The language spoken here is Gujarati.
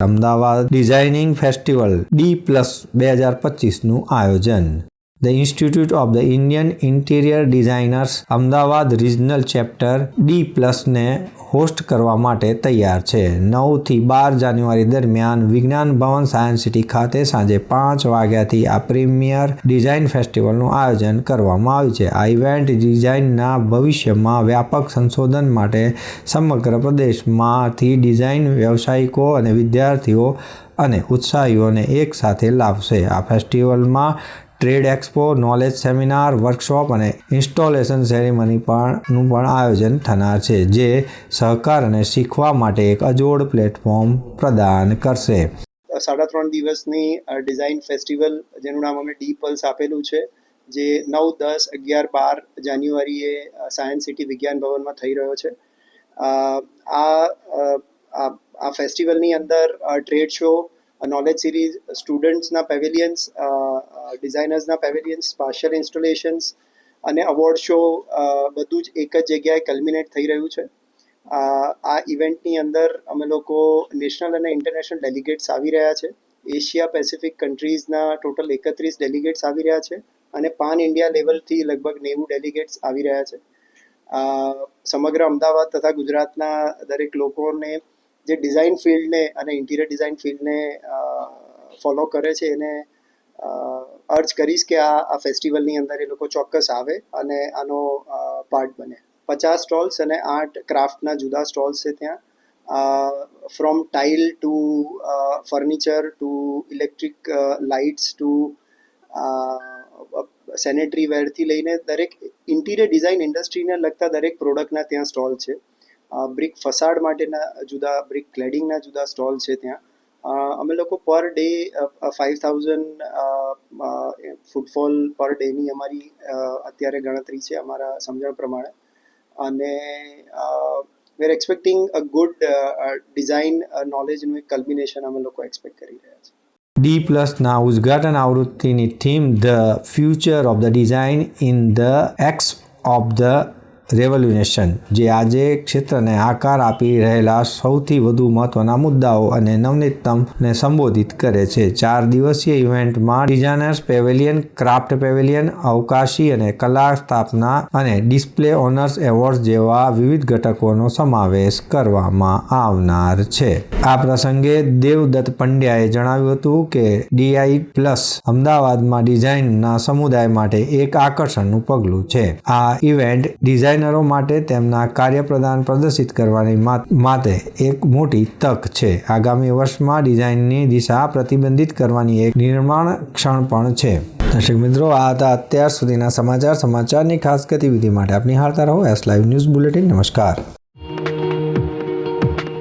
Ahmedabad designing festival D plus બે હજાર પચીસનું આયોજન. The institute of the Indian interior designers Ahmedabad regional chapter D પ્લસને host કરવા માટે તૈયાર છે. નવથી બાર જાન્યુઆરી દરમિયાન વિજ્ઞાન ભવન સાયન્સ સિટી ખાતે સાંજે પાંચ વાગ્યાથી આ પ્રીમિયર ડિઝાઇન ફેસ્ટિવલનું આયોજન કરવામાં આવ્યું છે. આ ઇવેન્ટ ડિઝાઇનના ભવિષ્યમાં વ્યાપક સંશોધન માટે સમગ્ર પ્રદેશમાંથી ડિઝાઇન વ્યવસાયિકો અને વિદ્યાર્થીઓ અને ઉત્સાહીઓને એકસાથે લાવશે. આ ફેસ્ટિવલમાં trade expo knowledge seminar workshop અને ઇન્સ્ટોલેશન સેરેમની પણ નું પણ આયોજન થનાર છે, જે સહકાર અને શીખવા માટે એક અજોડ પ્લેટફોર્મ પ્રદાન કરશે. સાડા ત્રણ દિવસની ડિઝાઇન ફેસ્ટિવલ જેનું નામ અમે ડી પલ્સ આપેલું છે, જે નવ, દસ, અગિયાર, બાર જાન્યુઆરીએ સાયન્સ સિટી વિજ્ઞાન ભવનમાં થઈ રહ્યો છે. આ આ ફેસ્ટિવલની અંદર ટ્રેડ શો નોલેજ સિરીઝ સ્ટુડન્ટ્સના પેવેલિયન્સ ડિઝાઇનર્સના પેવેલિયન્સ સ્પાશિયલ ઇન્સ્ટોલેશન્સ અને અવોર્ડ શો બધું જ એક જ જગ્યાએ કલ્મિનેટ થઈ રહ્યું છે. આ ઇવેન્ટની અંદર અમે લોકો નેશનલ અને ઇન્ટરનેશનલ ડેલિગેટ્સ આવી રહ્યા છે. એશિયા પેસિફિક કન્ટ્રીઝના ટોટલ એકત્રીસ ડેલિગેટ્સ આવી રહ્યા છે અને પાન ઇન્ડિયા લેવલથી લગભગ નેવું ડેલિગેટ્સ આવી રહ્યા છે. સમગ્ર અમદાવાદ તથા ગુજરાતના દરેક લોકોને જે ડિઝાઇન ફિલ્ડને અને ઇન્ટિરિયર ડિઝાઇન ફિલ્ડને ફોલો કરે છે એને અર્જ કરીશ કે આ આ ફેસ્ટિવલની અંદર એ લોકો ચોક્કસ આવે અને આનો પાર્ટ બને. પચાસ સ્ટોલ્સ અને આઠ ક્રાફ્ટના જુદા સ્ટોલ્સ છે ત્યાં. From tile to furniture to electric lights to sanitary વેરથી લઈને દરેક ઇન્ટિરિયર ડિઝાઇન ઇન્ડસ્ટ્રીને લગતા દરેક પ્રોડક્ટના ત્યાં સ્ટોલ છે. બ્રિક ફસાડ માટેના જુદા બ્રિક ક્લેડિંગના જુદા સ્ટોલ છે ત્યાં. અમે લોકો per day five thousand footfall પર ડેની અમારી અત્યારે ગણતરી છે અમારા સમજણ પ્રમાણે. અને we are expecting a good design નોલેજનું એક કલ્બિનેશન અમે લોકો એક્સપેક્ટ કરી રહ્યા છીએ. ડી પ્લસના ઉદ્ઘાટન આવૃત્તિની theme the future of the design in the X of the revolution જે આજે ક્ષેત્રને આકાર આપી રહેલા સૌથી વધુ મહત્વના મુદ્દાઓ અને નવનીતમને સંબોધિત કરે છે. ચાર દિવસીય ઇવેન્ટમાં ડિઝાઇનર્સ પેવેલિયન, ક્રાફ્ટ પેવેલિયન, અવકાશી અને કલા સ્થાપના અને ડિસ્પ્લે ઓનર્સ એવોર્ડ જેવા વિવિધ ઘટકોનો સમાવેશ કરવામાં આવનાર છે. આ પ્રસંગે દેવદત્ત પંડ્યાએ જણાવ્યું હતું કે ડીઆઈ પ્લસ અમદાવાદમાં ડિઝાઇનના સમુદાય માટે એક આકર્ષણનું પગલું છે. આ ઇવેન્ટ ડિઝાઇનરો માટે તેમના કાર્યપ્રદાન પ્રદર્શિત કરવાની માટે એક મોટી તક છે. આગામી વર્ષમાં ડિઝાઇનની દિશા પ્રતિબંધિત કરવાની એક નિર્માણ ક્ષણ પણ છે. દર્શક મિત્રો, આ હતા અત્યાર સુધીના સમાચાર. સમાચારની ખાસ ગતિવિધિ માટે આપની હાલતા રહો. એસ લાઈવ ન્યૂઝ બુલેટિન નમસ્કાર.